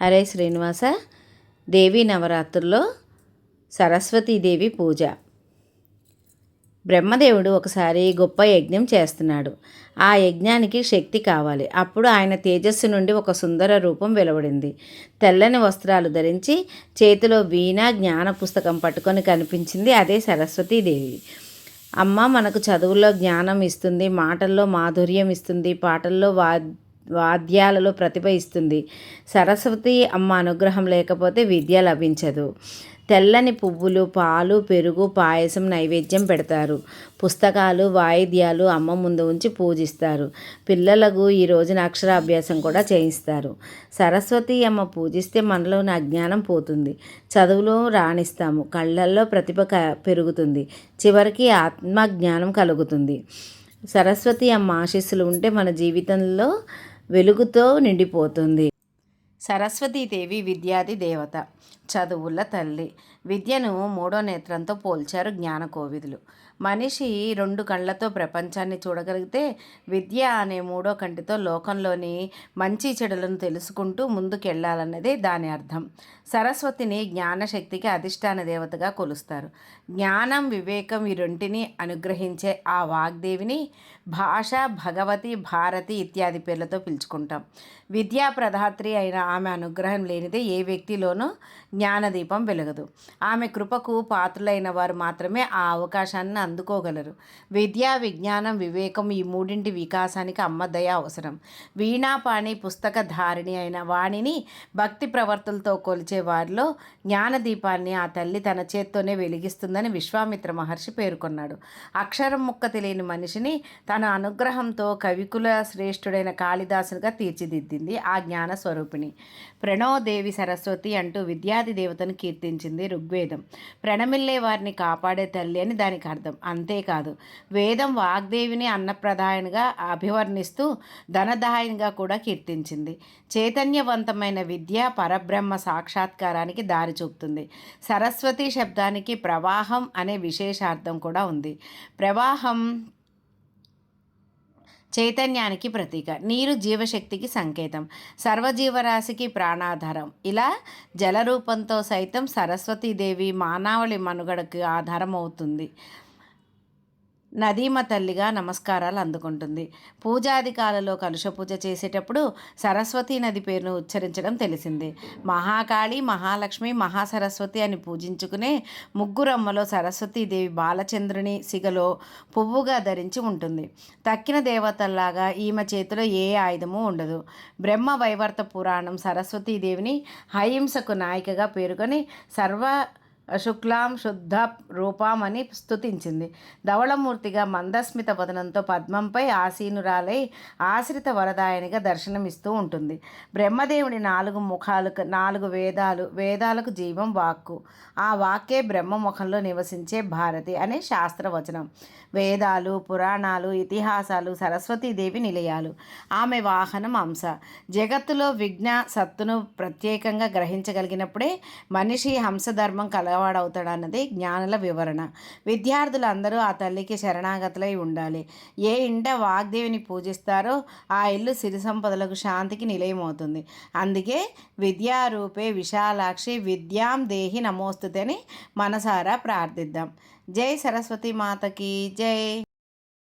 అరే శ్రీనివాస. దేవీ నవరాత్రుల్లో సరస్వతీదేవి పూజ. బ్రహ్మదేవుడు ఒకసారి గొప్ప యజ్ఞం చేస్తున్నాడు. ఆ యజ్ఞానికి శక్తి కావాలి. అప్పుడు ఆయన తేజస్సు నుండి ఒక సుందర రూపం వెలువడింది. తెల్లని వస్త్రాలు ధరించి చేతిలో వీణ జ్ఞాన పుస్తకం పట్టుకొని కనిపించింది అదే సరస్వతీదేవి అమ్మ మనకు చదువుల్లో జ్ఞానం ఇస్తుంది మాటల్లో మాధుర్యం ఇస్తుంది పాటల్లో వా వాద్యాలలో ప్రతిభ ఇస్తుంది సరస్వతి అమ్మ అనుగ్రహం లేకపోతే విద్య లభించదు. తెల్లని పువ్వులు పాలు పెరుగు పాయసం నైవేద్యం పెడతారు. పుస్తకాలు వాయిద్యాలు అమ్మ ముందు ఉంచి పూజిస్తారు. పిల్లలకు ఈ రోజున అక్షరాభ్యాసం కూడా చేయిస్తారు. సరస్వతి అమ్మ పూజిస్తే మనలోని అజ్ఞానం పోతుంది. చదువులో రాణిస్తాము. కళ్ళల్లో ప్రతిభ పెరుగుతుంది. చివరికి ఆత్మజ్ఞానం కలుగుతుంది. సరస్వతి అమ్మ ఆశీస్సులు ఉంటే మన జీవితంలో వెలుగుతో నిండిపోతుంది. సరస్వతీదేవి విద్యాది దేవత. చదువుల తల్లి. విద్యను మూడో నేత్రంతో పోల్చారు జ్ఞాన కోవిదులు. మనిషి రెండు కళ్ళతో ప్రపంచాన్ని చూడగలిగితే విద్య అనే మూడో కంటితో లోకంలోని మంచి చెడులను తెలుసుకుంటూ ముందుకెళ్ళాలన్నదే దాని అర్థం. సరస్వతిని జ్ఞానశక్తికి అధిష్టాన దేవతగా కొలుస్తారు. జ్ఞానం వివేకం ఈ రెంటిని అనుగ్రహించే ఆ వాగ్దేవిని భాష భగవతి భారతి ఇత్యాది పేర్లతో పిలుచుకుంటాం. విద్యా ప్రధాత్రి అయిన ఆమె అనుగ్రహం లేనిదే ఏ వ్యక్తిలోనూ జ్ఞానదీపం వెలగదు. ఆమె కృపకు పాత్రులైన వారు మాత్రమే ఆ అవకాశాన్ని అందుకోగలరు. విద్య విజ్ఞానం వివేకం ఈ మూడింటి వికాసానికి అమ్మదయ అవసరం. వీణాపాణి పుస్తక ధారిణి అయిన వాణిని భక్తి ప్రవర్తులతో కొలిచే వారిలో జ్ఞానదీపాన్ని ఆ తల్లి తన చేత్తోనే వెలిగిస్తుందని విశ్వామిత్ర మహర్షి పేర్కొన్నాడు. అక్షరం ముక్క తెలియని మనిషిని తన అనుగ్రహంతో కవికుల శ్రేష్ఠుడైన కాళిదాసునిగా తీర్చిదిద్దింది ఆ జ్ఞాన స్వరూపిణి ప్రణోదేవి సరస్వతి అంటూ విద్యాది దేవతను కీర్తించింది ఋగ్వేదం. ప్రణమిల్లే వారిని కాపాడే తల్లి అని దానికి అర్థం. అంతేకాదు వేదం వాగ్దేవిని అన్నప్రదాయనిగా అభివర్ణిస్తూ ధనదాయనిగా కూడా కీర్తించింది. చైతన్యవంతమైన విద్య పరబ్రహ్మ సాక్షాత్కారానికి దారి చూపుతుంది. సరస్వతి శబ్దానికి ప్రవాహం అనే విశేషార్థం కూడా ఉంది. ప్రవాహం చైతన్యానికి ప్రతీక. నీరు జీవశక్తికి సంకేతం. సర్వజీవరాశికి ప్రాణాధారం. ఇలా జలరూపంతో సైతం సరస్వతీదేవి మానవళి మనుగడకు ఆధారం అవుతుంది నదీమ తల్లిగా నమస్కారాలు అందుకుంటుంది. పూజాధికాలలో కలుష పూజ చేసేటప్పుడు సరస్వతి నది పేరును ఉచ్చరించడం తెలిసింది. మహాకాళి మహాలక్ష్మి మహాసరస్వతి అని పూజించుకునే ముగ్గురమ్మలో సరస్వతీదేవి బాలచంద్రుని సిగలో పువ్వుగా ధరించి ఉంటుంది. తక్కిన దేవతల్లాగా ఈమె చేతిలో ఏ ఆయుధము ఉండదు. బ్రహ్మ వైవర్త పురాణం సరస్వతీదేవిని హహింసకు నాయికగా పేర్కొని సర్వ శుక్లాం శుద్ధ రూపామని స్థుతించింది ధవళమూర్తిగా మందస్మిత వదనంతో పద్మంపై ఆసీనురాలై ఆశ్రిత వరదాయనిగా దర్శనమిస్తూ ఉంటుంది. బ్రహ్మదేవుని నాలుగు ముఖాలు నాలుగు వేదాలు వేదాలకు జీవం వాక్కు. ఆ వాక్కే బ్రహ్మముఖంలో నివసించే భారతి అనే శాస్త్రవచనం. వేదాలు పురాణాలు ఇతిహాసాలు సరస్వతీదేవి నిలయాలు. ఆమె వాహనం అంశ. జగత్తులో విజ్ఞ సత్తును ప్రత్యేకంగా గ్రహించగలిగినప్పుడే మనిషి హంసధర్మం కల అన్నది జ్ఞానుల వివరణ. విద్యార్థులందరూ ఆ తల్లికి శరణాగతులై ఉండాలి. ఏ ఇంట వాగ్దేవిని పూజిస్తారో ఆ ఇల్లు సిరి సంపదలకు శాంతికి నిలయమవుతుంది. అందుకే విద్యారూపే విశాలాక్షి విద్యాం దేహి నమోస్తుతని మనసారా ప్రార్థిద్దాం. జై సరస్వతి మాతకి జై.